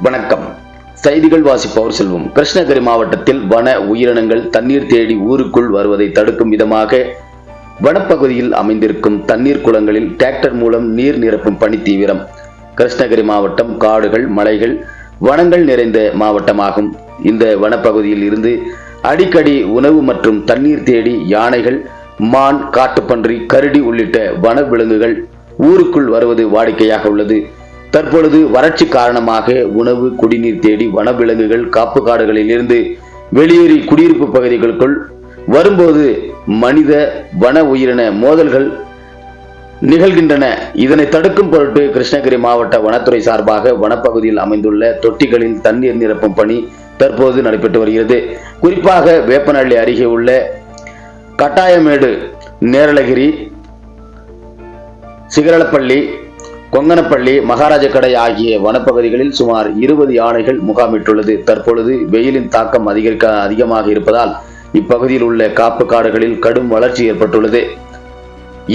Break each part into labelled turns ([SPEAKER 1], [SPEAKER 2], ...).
[SPEAKER 1] வணக்கம். செய்திகள் வாசிப்பவர் செல்வம். கிருஷ்ணகிரி மாவட்டத்தில் வன உயிரினங்கள் தண்ணீர் தேடி ஊருக்குள் வருவதை தடுக்கும் விதமாக வனப்பகுதியில் அமைந்திருக்கும் தண்ணீர் குளங்களில் டிராக்டர் மூலம் நீர் நிரப்பும் பணி தீவிரம். கிருஷ்ணகிரி மாவட்டம் காடுகள் மலைகள் வனங்கள் நிறைந்த மாவட்டமாகும். இந்த வனப்பகுதியில் இருந்து அடிக்கடி உணவு மற்றும் தண்ணீர் தேடி யானைகள் மான் காட்டுப்பன்றி கரடி உள்ளிட்ட வனவிலங்குகள் ஊருக்குள் வருவது வாடிக்கையாக உள்ளது. தற்பொழுது வறட்சி காரணமாக உணவு குடிநீர் தேடி வனவிலங்குகள் காப்பு காடுகளில் இருந்து வெளியேறி குடியிருப்பு பகுதிகளுக்குள் வரும்போது மனித வன உயிரின மோதல்கள் நிகழ்கின்றன. இதனை தடுக்கும் பொருட்டு கிருஷ்ணகிரி மாவட்ட வனத்துறை சார்பாக வனப்பகுதியில் அமைந்துள்ள தொட்டிகளில் தண்ணீர் நிரப்பும் பணி தற்போது நடைபெற்று வருகிறது. குறிப்பாக வேப்பநள்ளி அருகே உள்ள கட்டாயமேடு நேரலகிரி சிகரளப்பள்ளி கொங்கனப்பள்ளி மகாராஜ கடை ஆகிய வனப்பகுதிகளில் சுமார் இருபது யானைகள் முகாமிட்டுள்ளது. தற்பொழுது வெயிலின் தாக்கம் அதிகரிக்க அதிகமாக இருப்பதால் இப்பகுதியில் உள்ள காப்பு காடுகளில் கடும் வளர்ச்சி ஏற்பட்டுள்ளது.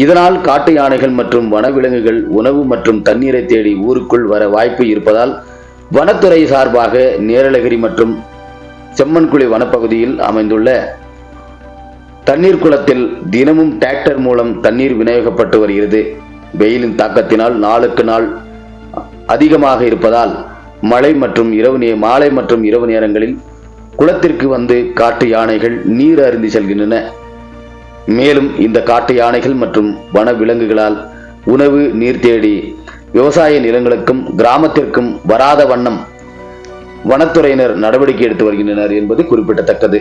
[SPEAKER 1] இதனால் காட்டு யானைகள் மற்றும் வனவிலங்குகள் உணவு மற்றும் தண்ணீரை தேடி ஊருக்குள் வர வாய்ப்பு இருப்பதால் வனத்துறை சார்பாக நேரலகிரி மற்றும் செம்மன்குழி வனப்பகுதியில் அமைந்துள்ள தண்ணீர் குளத்தில் தினமும் டிராக்டர் மூலம் தண்ணீர் விநியோகிக்கப்பட்டு வருகிறது. வெயிலின் தாக்கத்தினால் நாளுக்கு நாள் அதிகமாக இருப்பதால் மழை மற்றும் இரவு நே மாலை மற்றும் இரவு நேரங்களில் குளத்திற்கு வந்து காட்டு யானைகள் நீர் அருந்தி செல்கின்றன. மேலும் இந்த காட்டு யானைகள் மற்றும் வன விலங்குகளால் உணவு நீர் தேடி விவசாய நிலங்களுக்கும் கிராமத்திற்கும் வராத வண்ணம் வனத்துறையினர் நடவடிக்கை எடுத்து வருகின்றனர் என்பது குறிப்பிடத்தக்கது.